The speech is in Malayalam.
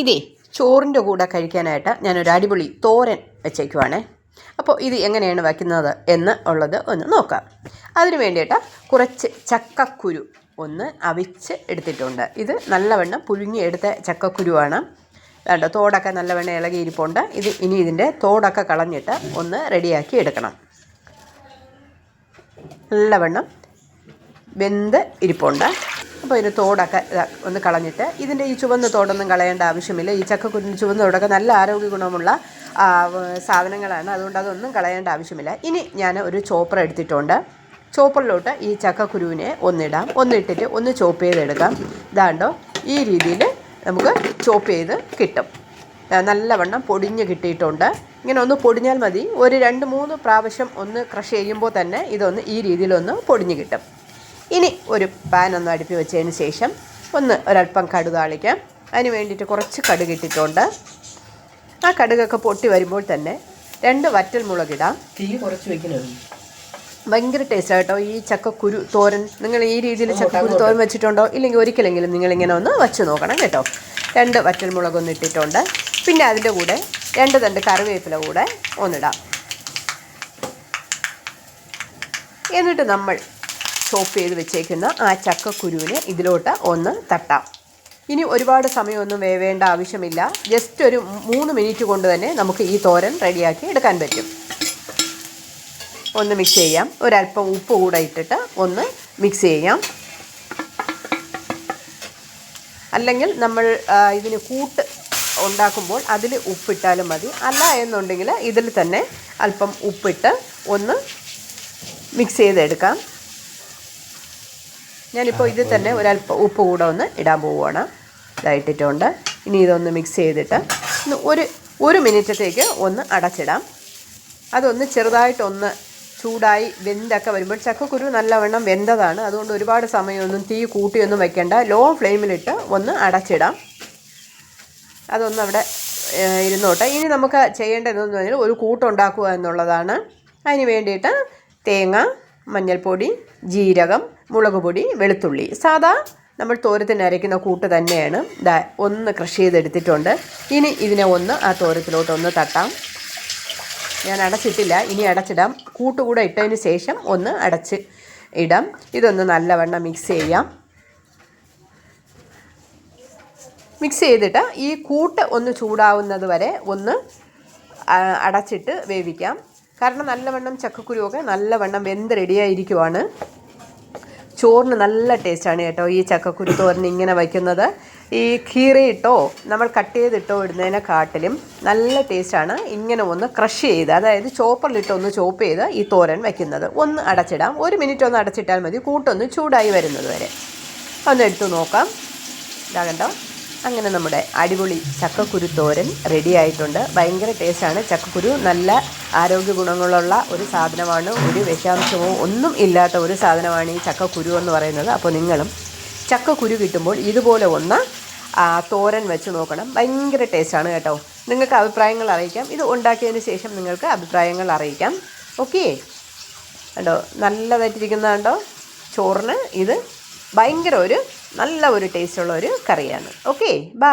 ഇതേ ചോറിന്റെ കൂടെ കഴിക്കാനായിട്ട് ഞാനൊരു അടിപൊളി തോരൻ വെച്ചേക്കുവാണ്. അപ്പോൾ ഇത് എങ്ങനെയാണ് വയ്ക്കുന്നത് എന്ന് ഉള്ളത് ഒന്ന് നോക്കാം. അതിന് വേണ്ടിയിട്ട് കുറച്ച് ചക്കക്കുരു ഒന്ന് അവിച്ച് എടുത്തിട്ടുണ്ട്. ഇത് നല്ലവണ്ണം പുഴുങ്ങിയെടുത്ത ചക്കക്കുരുവാണ്. വേണ്ട തോടൊക്കെ നല്ലവണ്ണം ഇളകിയിരിപ്പുണ്ട് ഇത് ഇനി ഇതിന്റെ തോടൊക്കെ കളഞ്ഞിട്ട് ഒന്ന് റെഡിയാക്കി എടുക്കണം. നല്ലവണ്ണം വെന്ത് ഇരിപ്പുണ്ട്. അപ്പോൾ ഇതിന് തോടൊക്കെ ഒന്ന് കളഞ്ഞിട്ട് ഇതിന്റെ ഈ ചുവന്ന തോടൊന്നും കളയേണ്ട ആവശ്യമില്ല. ഈ ചക്കക്കുരുന്ന് ചുവന്ന തോടൊക്കെ നല്ല ആരോഗ്യ ഗുണമുള്ള സാധനങ്ങളാണ്. അതുകൊണ്ട് അതൊന്നും കളയേണ്ട ആവശ്യമില്ല. ഇനി ഞാൻ ഒരു ചോപ്പർ എടുത്തിട്ടുണ്ട്. ചോപ്പറിലോട്ട് ഈ ചക്കക്കുരുവിനെ ഒന്നിടാം. ഒന്നിട്ടിട്ട് ഒന്ന് ചോപ്പ് ചെയ്തെടുക്കാം. ഇതാണ്ടോ ഈ രീതിയിൽ നമുക്ക് ചോപ്പ് ചെയ്ത് കിട്ടും. നല്ലവണ്ണം പൊടിഞ്ഞ് കിട്ടിയിട്ടുണ്ട്. ഇങ്ങനെ ഒന്ന് പൊടിഞ്ഞാൽ മതി. ഒരു രണ്ട് മൂന്ന് പ്രാവശ്യം ഒന്ന് ക്രഷ് ചെയ്യുമ്പോൾ തന്നെ ഇതൊന്ന് ഈ രീതിയിലൊന്ന് പൊടിഞ്ഞ് കിട്ടും. ഇനി ഒരു പാൻ ഒന്ന് അടുപ്പി വെച്ചതിന് ശേഷം ഒന്ന് ഒരല്പം കടുക് താളിക്കാം. അതിന് വേണ്ടിയിട്ട് കുറച്ച് കടുക് ഇട്ടിട്ടുണ്ട്. ആ കടുകൊക്കെ പൊട്ടി വരുമ്പോൾ തന്നെ രണ്ട് വറ്റൽ മുളകിടാം തീ കുറച്ച് വെക്കണം? ഭയങ്കര ടേസ്റ്റ് കേട്ടോ. ഈ ചക്കക്കുരു തോരൻ നിങ്ങൾ ഈ രീതിയിൽ ചക്കക്കുരു തോരൻ വെച്ചിട്ടുണ്ടോ? ഇല്ലെങ്കിൽ ഒരിക്കലെങ്കിലും നിങ്ങളിങ്ങനെ ഒന്ന് വെച്ച് നോക്കണം കേട്ടോ. രണ്ട് വറ്റൽമുളകൊന്ന് ഇട്ടിട്ടുണ്ട്. പിന്നെ അതിന്റെ കൂടെ രണ്ട് തണ്ട് കറിവേപ്പില കൂടെ ഒന്നിടാം. എന്നിട്ട് നമ്മൾ ചോപ്പ് ചെയ്ത് വെച്ചേക്കുന്ന ആ ചക്കക്കുരുവിനെ ഇതിലോട്ട് ഒന്ന് തട്ടാം. ഇനി ഒരുപാട് സമയമൊന്നും വേവേണ്ട ആവശ്യമില്ല. ജസ്റ്റ് ഒരു മൂന്ന് മിനിറ്റ് കൊണ്ട് തന്നെ നമുക്ക് ഈ തോരൻ റെഡിയാക്കി എടുക്കാൻ പറ്റും. ഒന്ന് മിക്സ് ചെയ്യാം. ഒരല്പം ഉപ്പ് കൂടെ ഇട്ടിട്ട് ഒന്ന് മിക്സ് ചെയ്യാം. അല്ലെങ്കിൽ നമ്മൾ ഇതിന് കൂട്ട് ഉണ്ടാക്കുമ്പോൾ അതിൽ ഉപ്പിട്ടാലും മതി. അല്ല എന്നുണ്ടെങ്കിൽ ഇതിൽ തന്നെ അല്പം ഉപ്പിട്ട് ഒന്ന് മിക്സ് ചെയ്തെടുക്കാം. ഞാനിപ്പോൾ ഇതിൽ തന്നെ ഒരല്പം ഉപ്പ് കൂടെ ഒന്ന് ഇടാൻ പോവുകയാണ്. ഇതായിട്ടിട്ടുണ്ട് ഇനി ഇതൊന്ന് മിക്സ് ചെയ്തിട്ട് ഒരു ഒരു മിനിറ്റത്തേക്ക് ഒന്ന് അടച്ചിടാം. അതൊന്ന് ചെറുതായിട്ടൊന്ന് ചൂടായി വെന്തൊക്കെ വരുമ്പോൾ ചക്കക്കുരു നല്ലവണ്ണം വെന്തതാണ്. അതുകൊണ്ട് ഒരുപാട് സമയമൊന്നും തീ കൂട്ടിയൊന്നും വെക്കേണ്ട. ലോ ഫ്ലെയിമിലിട്ട് ഒന്ന് അടച്ചിടാം. അതൊന്ന് അവിടെ ഇരുന്നോട്ടെ. ഇനി നമുക്ക് ചെയ്യേണ്ടതെന്ന് പറഞ്ഞാൽ ഒരു കൂട്ടുണ്ടാക്കുക എന്നുള്ളതാണ്. അതിന് വേണ്ടിയിട്ട് തേങ്ങ മഞ്ഞൾപ്പൊടി ജീരകം മുളക് പൊടി വെളുത്തുള്ളി. സാധാ നമ്മൾ തോരത്തിന് അരയ്ക്കുന്ന കൂട്ട് തന്നെയാണ് ദാ ഒന്ന് ക്രഷ് ചെയ്തെടുത്തിട്ടുണ്ട്. ഇനി ഇതിനെ ഒന്ന് ആ തോരത്തിലോട്ട് ഒന്ന് തട്ടാം. ഞാൻ അടച്ചിട്ടില്ല ഇനി അടച്ചിടാം. കൂട്ടുകൂടെ ഇട്ടതിന് ശേഷം ഒന്ന് അടച്ച് ഇടാം. ഇതൊന്ന് നല്ലവണ്ണം മിക്സ് ചെയ്യാം. മിക്സ് ചെയ്തിട്ട് ഈ കൂട്ട് ഒന്ന് ചൂടാവുന്നത് വരെ ഒന്ന് അടച്ചിട്ട് വേവിക്കാം. കാരണം നല്ലവണ്ണം ചക്കക്കുരുവൊക്കെ നല്ലവണ്ണം വെന്ത് റെഡിയായിരിക്കുവാണ്. ചോറിന് നല്ല ടേസ്റ്റാണ് കേട്ടോ ഈ ചക്കക്കുരു തോരൻ ഇങ്ങനെ വയ്ക്കുന്നത്. ഈ കീറിയിട്ടോ നമ്മൾ കട്ട് ചെയ്തിട്ടോ ഇടുന്നതിനെക്കാട്ടിലും നല്ല ടേസ്റ്റാണ് ഇങ്ങനെ ഒന്ന് ക്രഷ് ചെയ്ത് അതായത് ചോപ്പറിലിട്ട് ഒന്ന് ചോപ്പ് ചെയ്ത് ഈ തോരൻ വയ്ക്കുന്നത്. ഒന്ന് അടച്ചിടാം. ഒരു മിനിറ്റ് ഒന്ന് അടച്ചിട്ടാൽ മതി. കൂട്ടൊന്ന് ചൂടായി വരുന്നത് വരെ. ഒന്ന് എടുത്തു നോക്കാം. ഇതാ കണ്ടോ? അങ്ങനെ നമ്മുടെ അടിപൊളി ചക്കക്കുരു തോരൻ റെഡി ആയിട്ടുണ്ട്. ഭയങ്കര ടേസ്റ്റാണ് ചക്കക്കുരു നല്ല ആരോഗ്യ ഗുണങ്ങളുള്ള ഒരു സാധനമാണ്. ഒരു വിഷാംശമോ ഒന്നും ഇല്ലാത്ത ഒരു സാധനമാണ് ഈ ചക്കക്കുരു എന്ന് പറയുന്നത്. അപ്പോൾ നിങ്ങളും ചക്കക്കുരു കിട്ടുമ്പോൾ ഇതുപോലെ ഒന്ന് തോരൻ വെച്ച് നോക്കണം. ഭയങ്കര ടേസ്റ്റാണ് കേട്ടോ. നിങ്ങൾക്ക് അഭിപ്രായങ്ങൾ അറിയിക്കാം. ഇത് ഉണ്ടാക്കിയതിന് ശേഷം നിങ്ങൾക്ക് അഭിപ്രായങ്ങൾ അറിയിക്കാം. ഓക്കേ കണ്ടോ? നല്ലതായിട്ടിരിക്കുന്ന കണ്ടോ ചോറിന് ഇത് ഭയങ്കര ഒരു നല്ല ഒരു ടേസ്റ്റുള്ള ഒരു കറിയാണ്. Okay bye